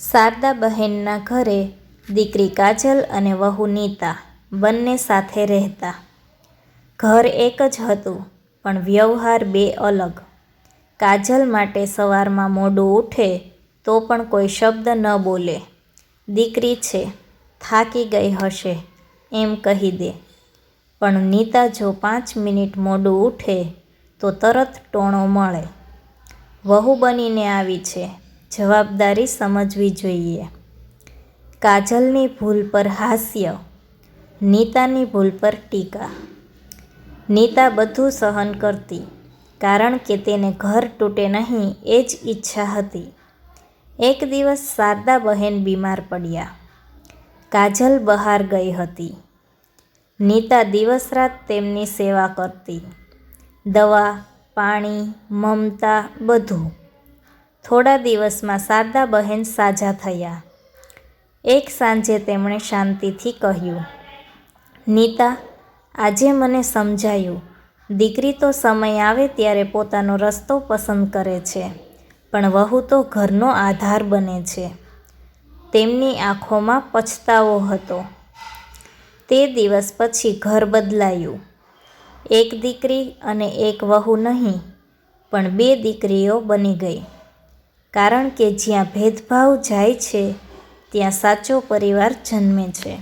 શારદા બહેનના ઘરે દીકરી કાજલ અને વહુ નીતા બંને સાથે રહેતા. ઘર એક જ હતું, પણ વ્યવહાર બે અલગ. કાજલ માટે સવારમાં મોડું ઉઠે તો પણ કોઈ શબ્દ ન બોલે. દીકરી છે, થાકી ગઈ હશે, એમ કહી દે. પણ નીતા જો પાંચ મિનિટ મોડું ઉઠે તો તરત ટોણો મળે. વહુ બનીને આવી છે. જવાબદારી સમજવી જોઈએ. કાજલની ભૂલ પર હાસ્ય, નીતાની ભૂલ પર ટીકા. નીતા બધું સહન કરતી, કારણ કે તેને ઘર તૂટે નહીં એ જ ઈચ્છા હતી. એક દિવસ શારદા બહેન બીમાર પડ્યા. કાજલ બહાર ગઈ હતી. નીતા દિવસ રાત તેમની સેવા કરતી. દવા, પાણી, મમતા, બધું. થોડા દિવસમાં શારદા બહેન સાજા થયા. એક સાંજે તેમણે શાંતિથી કહ્યું, નીતા, આજે મને સમજાયું. દીકરી તો સમય આવે ત્યારે પોતાનો રસ્તો પસંદ કરે છે, પણ વહુ તો ઘરનો આધાર બને છે. તેમની આંખોમાં પછતાવો હતો. તે દિવસ પછી ઘર બદલાયું. એક દીકરી અને એક વહુ નહીં, પણ બે દીકરીઓ બની ગઈ. કારણ કે જ્યાં ભેદભાવ જાય છે ત્યાં સાચો પરિવાર જન્મે છે.